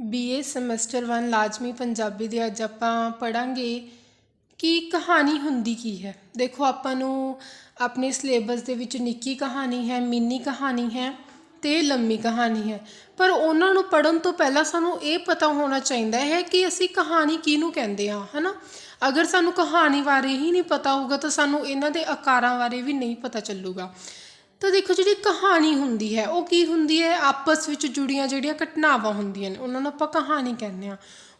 BA semester 1 ਲਾਜ਼ਮੀ ਪੰਜਾਬੀ ਦੇ ਅੱਜ ਆਪਾਂ ਪੜਾਂਗੇ ਕਿ ਕਹਾਣੀ ਹੁੰਦੀ ਕੀ ਹੈ। ਦੇਖੋ, ਆਪਾਂ ਨੂੰ ਆਪਣੇ ਸਿਲੇਬਸ ਦੇ ਵਿੱਚ ਨਿੱਕੀ ਕਹਾਣੀ ਹੈ, ਮਿੰਨੀ ਕਹਾਣੀ ਹੈ ਤੇ ਲੰਮੀ ਕਹਾਣੀ ਹੈ। ਪਰ ਉਹਨਾਂ ਨੂੰ ਪੜਨ ਤੋਂ ਪਹਿਲਾਂ ਸਾਨੂੰ ਇਹ ਪਤਾ ਹੋਣਾ ਚਾਹੀਦਾ ਹੈ ਕਿ ਅਸੀਂ ਕਹਾਣੀ ਕਿਹਨੂੰ ਕਹਿੰਦੇ ਹਾਂ, ਹਨਾ? ਅਗਰ ਸਾਨੂੰ ਕਹਾਣੀ ਬਾਰੇ ਹੀ ਨਹੀਂ ਪਤਾ ਹੋਊਗਾ ਤਾਂ ਸਾਨੂੰ ਇਹਨਾਂ ਦੇ ਆਕਾਰਾਂ ਬਾਰੇ ਵੀ ਨਹੀਂ ਪਤਾ ਚੱਲੂਗਾ। ਤਾਂ ਦੇਖੋ ਜਿਹੜੀ ਕਹਾਣੀ ਹੁੰਦੀ ਹੈ, ਉਹ ਕੀ ਹੁੰਦੀ ਹੈ? ਆਪਸ ਵਿੱਚ ਜੁੜੀਆਂ ਜਿਹੜੀਆਂ ਘਟਨਾਵਾਂ ਹੁੰਦੀਆਂ ਨੇ, ਉਹਨਾਂ ਨੂੰ ਆਪਾਂ ਕਹਾਣੀ ਕਹਿੰਦੇ ਆ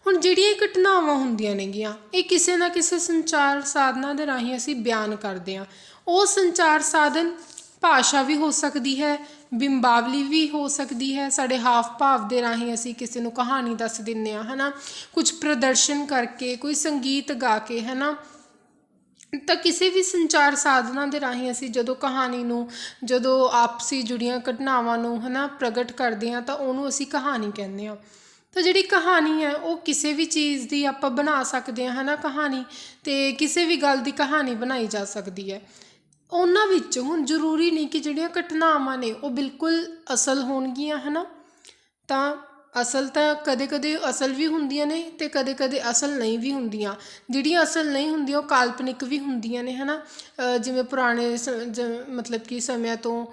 ਹੁਣ ਜਿਹੜੀਆਂ ਇਹ ਘਟਨਾਵਾਂ ਹੁੰਦੀਆਂ ਨੇਗੀਆਂ, ਇਹ ਕਿਸੇ ਨਾ ਕਿਸੇ ਸੰਚਾਰ ਸਾਧਨਾਂ ਦੇ ਰਾਹੀਂ ਅਸੀਂ ਬਿਆਨ ਕਰਦੇ ਆ ਉਹ ਸੰਚਾਰ ਸਾਧਨ ਭਾਸ਼ਾ ਵੀ ਹੋ ਸਕਦੀ ਹੈ, ਬਿੰਬਾਵਲੀ ਵੀ ਹੋ ਸਕਦੀ ਹੈ। ਸਾਡੇ ਹਾਵ ਭਾਵ ਦੇ ਰਾਹੀਂ ਅਸੀਂ ਕਿਸੇ ਨੂੰ ਕਹਾਣੀ ਦੱਸ ਦਿੰਨੇ ਆ ਹਨਾ? ਕੁਝ ਪ੍ਰਦਰਸ਼ਨ ਕਰਕੇ, ਕੋਈ ਸੰਗੀਤ ਗਾ ਕੇ, ਹਨਾ? ਤਾਂ ਕਿਸੇ ਵੀ ਸੰਚਾਰ ਸਾਧਨਾਂ ਦੇ ਰਾਹੀਂ ਅਸੀਂ ਜਦੋਂ ਕਹਾਣੀ ਨੂੰ, ਜਦੋਂ ਆਪਸੀ ਜੁੜੀਆਂ ਘਟਨਾਵਾਂ ਨੂੰ ਹਨਾ ਪ੍ਰਗਟ ਕਰਦੇ ਹਾਂ ਤਾਂ ਉਹਨੂੰ ਅਸੀਂ ਕਹਾਣੀ ਕਹਿੰਦੇ ਹਾਂ। ਤਾਂ ਜਿਹੜੀ ਕਹਾਣੀ ਹੈ ਉਹ ਕਿਸੇ ਵੀ ਚੀਜ਼ ਦੀ ਆਪਾਂ ਬਣਾ ਸਕਦੇ ਹਾਂ ਹਨਾ ਕਹਾਣੀ ਤੇ ਕਿਸੇ ਵੀ ਗੱਲ ਦੀ ਕਹਾਣੀ ਬਣਾਈ ਜਾ ਸਕਦੀ ਹੈ। ਉਹਨਾਂ ਵਿੱਚ ਹੁਣ ਜ਼ਰੂਰੀ ਨਹੀਂ ਕਿ ਜਿਹੜੀਆਂ ਘਟਨਾਵਾਂ ਨੇ ਉਹ ਬਿਲਕੁਲ ਅਸਲ ਹੋਣਗੀਆਂ ਹਨਾ ਤਾਂ ਅਸਲ ਤਾਂ ਕਦੇ-ਕਦੇ ਅਸਲ ਵੀ ਹੁੰਦੀਆਂ ਨੇ ਤੇ ਕਦੇ-ਕਦੇ ਅਸਲ ਨਹੀਂ ਵੀ ਹੁੰਦੀਆਂ। ਜਿਹੜੀਆਂ ਅਸਲ ਨਹੀਂ ਹੁੰਦੀਆਂ ਉਹ ਕਾਲਪਨਿਕ ਵੀ ਹੁੰਦੀਆਂ ਨੇ ਹਨਾ? ਅ, ਜਿਵੇਂ ਪੁਰਾਣੇ ਮਤਲਬ ਕਿ ਸਮਿਆਂ ਤੋਂ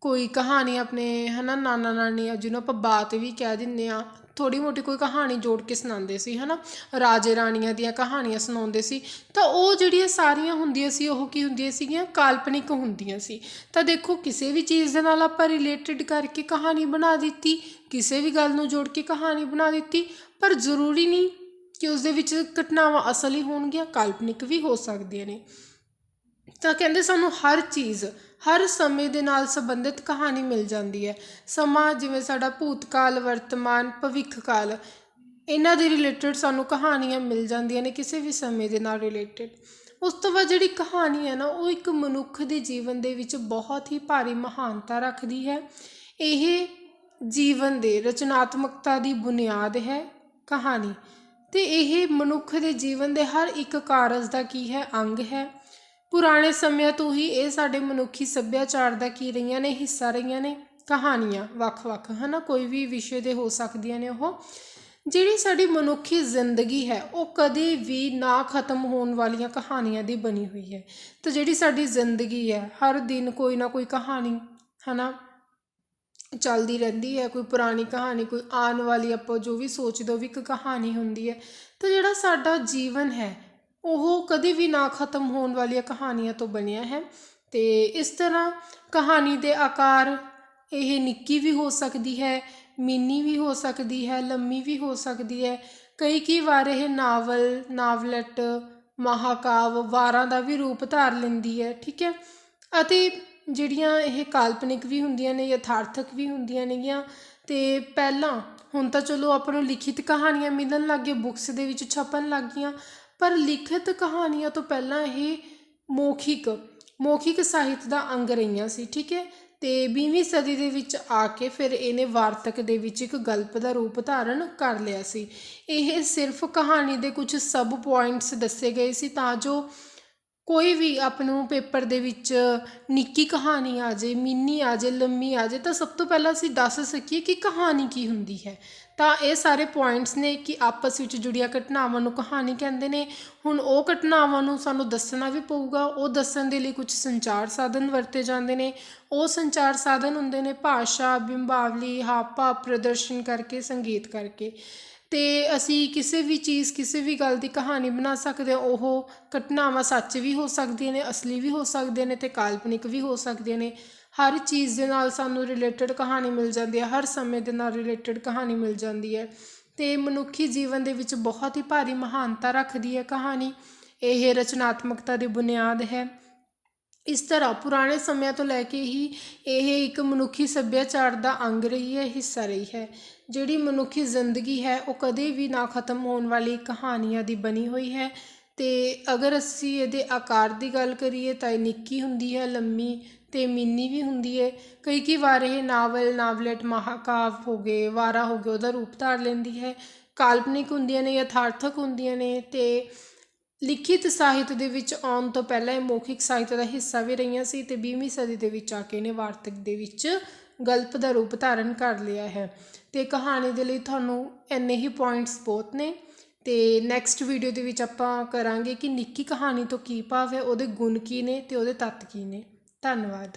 ਕੋਈ ਕਹਾਣੀ ਆਪਣੇ, ਹਨਾ, ਨਾਨਾ ਨਾਨੀ ਆ, ਜਿਹਨੂੰ ਆਪਾਂ ਬਾਤ ਵੀ ਕਹਿ ਦਿੰਦੇ ਆ ਥੋੜੀ ਮੋਟੀ ਕੋਈ ਕਹਾਣੀ ਜੋੜ ਕੇ ਸੁਣਾਉਂਦੇ ਸੀ, ਹਨਾ, ਰਾਜੇ ਰਾਣੀਆਂ ਦੀਆਂ ਕਹਾਣੀਆਂ ਸੁਣਾਉਂਦੇ ਸੀ, ਤਾਂ ਉਹ ਜਿਹੜੀਆਂ ਸਾਰੀਆਂ ਹੁੰਦੀਆਂ ਸੀ, ਉਹ ਕੀ ਹੁੰਦੀਆਂ ਸੀਗੀਆਂ, ਕਾਲਪਨਿਕ ਹੁੰਦੀਆਂ ਸੀ। ਤਾਂ ਦੇਖੋ, ਕਿਸੇ ਵੀ ਚੀਜ਼ ਦੇ ਨਾਲ ਆਪਾਂ ਰਿਲੇਟਡ ਕਰਕੇ ਕਹਾਣੀ ਬਣਾ ਦਿੱਤੀ, ਕਿਸੇ ਵੀ ਗੱਲ ਨੂੰ ਜੋੜ ਕੇ ਕਹਾਣੀ ਬਣਾ ਦਿੱਤੀ, ਪਰ ਜ਼ਰੂਰੀ ਨਹੀਂ ਕਿ ਉਸ ਦੇ ਵਿੱਚ ਘਟਨਾਵਾਂ ਅਸਲ ਹੀ ਹੋਣਗੀਆਂ, ਕਾਲਪਨਿਕ ਵੀ ਹੋ ਸਕਦੀਆਂ ਨੇ। ਤਾਂ ਕਹਿੰਦੇ ਸਾਨੂੰ ਹਰ ਚੀਜ਼, ਹਰ ਸਮੇਂ ਦੇ ਨਾਲ ਸੰਬੰਧਿਤ ਕਹਾਣੀ ਮਿਲ ਜਾਂਦੀ ਹੈ। ਸਮਾਂ, ਜਿਵੇਂ ਸਾਡਾ ਭੂਤਕਾਲ, ਵਰਤਮਾਨ ਭਵਿੱਖ ਕਾਲ ਇਹਨਾਂ ਦੇ ਰਿਲੇਟਡ ਸਾਨੂੰ ਕਹਾਣੀਆਂ ਮਿਲ ਜਾਂਦੀਆਂ ਨੇ ਕਿਸੇ ਵੀ ਸਮੇਂ ਦੇ ਨਾਲ ਰਿਲੇਟਡ ਉਸ ਤੋਂ ਬਾਅਦ ਜਿਹੜੀ ਕਹਾਣੀ ਹੈ ਨਾ, ਉਹ ਇੱਕ ਮਨੁੱਖ ਦੇ ਜੀਵਨ ਦੇ ਵਿੱਚ ਬਹੁਤ ਹੀ ਭਾਰੀ ਮਹਾਨਤਾ ਰੱਖਦੀ ਹੈ। ਇਹ ਜੀਵਨ ਦੇ ਰਚਨਾਤਮਕਤਾ ਦੀ ਬੁਨਿਆਦ ਹੈ ਕਹਾਣੀ। ਤੇ ਇਹ ਮਨੁੱਖ ਦੇ ਜੀਵਨ ਦੇ ਹਰ ਇੱਕ ਕਾਰਜ ਦਾ ਕੀ ਹੈ, ਅੰਗ ਹੈ। ਪੁਰਾਣੇ ਸਮਿਆਂ ਤੋਂ ਹੀ ਇਹ ਸਾਡੇ ਮਨੁੱਖੀ ਸੱਭਿਆਚਾਰ ਦਾ ਕੀ ਰਹੀਆਂ ਨੇ, ਹਿੱਸਾ ਰਹੀਆਂ ਨੇ, ਕਹਾਣੀਆਂ ਵੱਖ-ਵੱਖ ਹਨਾ? ਕੋਈ ਵੀ ਵਿਸ਼ੇ ਦੇ ਹੋ ਸਕਦੀਆਂ ਨੇ ਉਹ। ਜਿਹੜੀ ਸਾਡੀ ਮਨੁੱਖੀ ਜ਼ਿੰਦਗੀ ਹੈ, ਉਹ ਕਦੇ ਵੀ ਨਾ ਖਤਮ ਹੋਣ ਵਾਲੀਆਂ ਕਹਾਣੀਆਂ ਦੀ ਬਣੀ ਹੋਈ ਹੈ। ਤਾਂ ਜਿਹੜੀ ਸਾਡੀ ਜ਼ਿੰਦਗੀ ਹੈ, ਹਰ ਦਿਨ ਕੋਈ ਨਾ ਕੋਈ ਕਹਾਣੀ, ਹਨਾ? ਚੱਲਦੀ ਰਹਿੰਦੀ ਹੈ, ਕੋਈ ਪੁਰਾਣੀ ਕਹਾਣੀ, ਕੋਈ ਆਉਣ ਵਾਲੀ ਆਪਾਂ ਜੋ ਵੀ ਸੋਚਦੇ ਉਹ ਵੀ ਇੱਕ ਕਹਾਣੀ ਹੁੰਦੀ ਹੈ। ਤਾਂ ਜਿਹੜਾ ਸਾਡਾ ਜੀਵਨ ਹੈ ਉਹ ਕਦੇ ਵੀ ਨਾ ਖਤਮ ਹੋਣ ਵਾਲੀਆਂ ਕਹਾਣੀਆਂ ਤੋਂ ਬਣਿਆ ਹੈ ਤੇ ਇਸ ਤਰ੍ਹਾਂ ਕਹਾਣੀ ਦੇ ਆਕਾਰ ਇਹ ਨਿੱਕੀ ਵੀ ਹੋ ਸਕਦੀ ਹੈ, ਮਿੰਨੀ ਵੀ ਹੋ ਸਕਦੀ ਹੈ, ਲੰਮੀ ਵੀ ਹੋ ਸਕਦੀ ਹੈ। ਕਈ ਕਈ ਵਾਰ ਇਹ ਨਾਵਲ, ਨਾਵਲਟ, ਮਹਾਕਾਵ ਵਾਰਾਂ ਦਾ ਵੀ ਰੂਪ ਧਾਰ ਲੈਂਦੀ ਹੈ, ਠੀਕ ਹੈ? ਅਤੇ ਜਿਹੜੀਆਂ ਇਹ ਕਾਲਪਨਿਕ ਵੀ ਹੁੰਦੀਆਂ ਨੇ, ਯਥਾਰਥਕ ਵੀ ਹੁੰਦੀਆਂ ਨੇਗੀਆਂ, ਤੇ ਪਹਿਲਾਂ ਹੁਣ ਤਾਂ ਚਲੋ ਆਪਾਂ ਨੂੰ ਲਿਖਿਤ ਕਹਾਣੀਆਂ ਮਿਲਣ ਲੱਗ ਗਏ ਬੁੱਕਸ ਦੇ ਵਿੱਚ ਛਪਣ ਲੱਗ ਗਈਆਂ ਪਰ ਲਿਖਿਤ ਕਹਾਣੀਆਂ ਤੋਂ ਪਹਿਲਾਂ ਇਹ ਮੌਖਿਕ ਮੌਖਿਕ ਸਾਹਿਤ ਦਾ ਅੰਗ ਰਹੀਆਂ ਸੀ, ਠੀਕ ਹੈ? ਤੇ 20ਵੀਂ ਸਦੀ ਦੇ ਵਿੱਚ ਆ ਕੇ ਫਿਰ ਇਹਨੇ ਵਾਰਤਕ ਦੇ ਵਿੱਚ ਇੱਕ ਗਲਪ ਦਾ ਰੂਪ ਧਾਰਨ ਕਰ ਲਿਆ ਸੀ। ਇਹ ਸਿਰਫ ਕਹਾਣੀ ਦੇ ਕੁਝ ਸਬ ਪੁਆਇੰਟਸ ਦੱਸੇ ਗਏ ਸੀ ਤਾਂ ਜੋ ਕੋਈ ਵੀ ਆਪ ਨੂੰ ਪੇਪਰ ਦੇ ਵਿੱਚ ਨਿੱਕੀ ਕਹਾਣੀ ਆ ਜੇ, ਮਿੰਨੀ ਆ ਜੇ, ਲੰਮੀ ਆ ਜੇ, ਤਾਂ ਸਭ ਤੋਂ ਪਹਿਲਾਂ ਅਸੀਂ ਦੱਸ ਸਕੀਏ ਕਿ ਕਹਾਣੀ ਕੀ ਹੁੰਦੀ ਹੈ। ਤਾਂ ਇਹ ਸਾਰੇ ਪੁਆਇੰਟਸ ਨੇ ਕਿ ਆਪਸ ਵਿੱਚ ਜੁੜੀਆਂ ਘਟਨਾਵਾਂ ਨੂੰ ਕਹਾਣੀ ਕਹਿੰਦੇ ਨੇ। ਹੁਣ ਉਹ ਘਟਨਾਵਾਂ ਨੂੰ ਸਾਨੂੰ ਦੱਸਣਾ ਵੀ ਪਊਗਾ। ਉਹ ਦੱਸਣ ਦੇ ਲਈ ਕੁਝ ਸੰਚਾਰ ਸਾਧਨ ਵਰਤੇ ਜਾਂਦੇ ਨੇ। ਉਹ ਸੰਚਾਰ ਸਾਧਨ ਹੁੰਦੇ ਨੇ ਭਾਸ਼ਾ, ਬਿੰਬਾਵਲੀ ਹਾਪਾ ਪ੍ਰਦਰਸ਼ਨ ਕਰਕੇ, ਸੰਗੀਤ ਕਰਕੇ। ਤੇ ਅਸੀਂ ਕਿਸੇ ਵੀ ਚੀਜ਼, ਕਿਸੇ ਵੀ ਗੱਲ ਦੀ ਕਹਾਣੀ ਬਣਾ ਸਕਦੇ ਹਾਂ, ਉਹ ਘਟਨਾਵਾਂ ਸੱਚ ਵੀ ਹੋ ਸਕਦੀਆਂ ਨੇ, ਅਸਲੀ ਵੀ ਹੋ ਸਕਦੇ ਨੇ ਅਤੇ ਕਾਲਪਨਿਕ ਵੀ ਹੋ ਸਕਦੀਆਂ ਨੇ। ਹਰ ਚੀਜ਼ ਦੇ ਨਾਲ ਸਾਨੂੰ ਰਿਲੇਟਡ ਕਹਾਣੀ ਮਿਲ ਜਾਂਦੀ ਹੈ, ਹਰ ਸਮੇਂ ਦੇ ਨਾਲ ਰਿਲੇਟਡ ਕਹਾਣੀ ਮਿਲ ਜਾਂਦੀ ਹੈ। ਅਤੇ ਮਨੁੱਖੀ ਜੀਵਨ ਦੇ ਵਿੱਚ ਬਹੁਤ ਹੀ ਭਾਰੀ ਮਹਾਨਤਾ ਰੱਖਦੀ ਹੈ ਕਹਾਣੀ। ਇਹ ਰਚਨਾਤਮਕਤਾ ਦੀ ਬੁਨਿਆਦ ਹੈ। ਇਸ ਤਰ੍ਹਾਂ ਪੁਰਾਣੇ ਸਮਿਆਂ ਤੋਂ ਲੈ ਕੇ ਹੀ ਇਹ ਇੱਕ ਮਨੁੱਖੀ ਸੱਭਿਆਚਾਰ ਦਾ ਅੰਗ ਰਹੀ ਹੈ, ਹਿੱਸਾ ਰਹੀ ਹੈ। ਜਿਹੜੀ ਮਨੁੱਖੀ ਜ਼ਿੰਦਗੀ ਹੈ, ਉਹ ਕਦੇ ਵੀ ਨਾ ਖਤਮ ਹੋਣ ਵਾਲੀ ਕਹਾਣੀਆਂ ਦੀ ਬਣੀ ਹੋਈ ਹੈ। ਅਤੇ ਅਗਰ ਅਸੀਂ ਇਹਦੇ ਆਕਾਰ ਦੀ ਗੱਲ ਕਰੀਏ, ਤਾਂ ਇਹ ਨਿੱਕੀ ਹੁੰਦੀ ਹੈ, ਲੰਮੀ ਅਤੇ ਮਿੰਨੀ ਵੀ ਹੁੰਦੀ ਹੈ। ਕਈ ਕਈ ਵਾਰ ਇਹ ਨਾਵਲ, ਨਾਵਲੇਟ ਮਹਾਕਾਵ ਹੋ ਗਏ, ਵਾਰਾ ਹੋ ਗਏ, ਉਹਦਾ ਰੂਪ ਧਾਰ ਲੈਂਦੀ ਹੈ। ਕਾਲਪਨਿਕ ਹੁੰਦੀਆਂ ਨੇ, ਯਥਾਰਥਕ ਹੁੰਦੀਆਂ ਨੇ ਅਤੇ ਲਿਖਿਤ ਸਾਹਿਤ ਦੇ ਵਿੱਚ ਆਉਣ ਤੋਂ ਪਹਿਲਾਂ ਇਹ ਮੌਖਿਕ ਸਾਹਿਤ ਦਾ ਹਿੱਸਾ ਵੀ ਰਹੀਆਂ ਸੀ ਤੇ 20ਵੀਂ ਸਦੀ ਦੇ ਵਿੱਚ ਆ ਕੇ ਇਹਨੇ ਵਾਰਤਕ ਦੇ ਵਿੱਚ ਗਲਪ ਦਾ ਰੂਪ ਧਾਰਨ ਕਰ ਲਿਆ ਹੈ। ਤੇ ਕਹਾਣੀ ਦੇ ਲਈ ਤੁਹਾਨੂੰ ਇੰਨੇ ਹੀ ਪੁਆਇੰਟਸ ਬਹੁਤ ਨੇ। ਤੇ ਨੈਕਸਟ ਵੀਡੀਓ ਦੇ ਵਿੱਚ ਆਪਾਂ ਕਰਾਂਗੇ ਕਿ ਨਿੱਕੀ ਕਹਾਣੀ ਤੋਂ ਕੀ ਭਾਵ ਹੈ, ਉਹਦੇ ਗੁਣ ਕੀ ਨੇ ਤੇ ਉਹਦੇ ਤੱਤ ਕੀ ਨੇ। ਧੰਨਵਾਦ।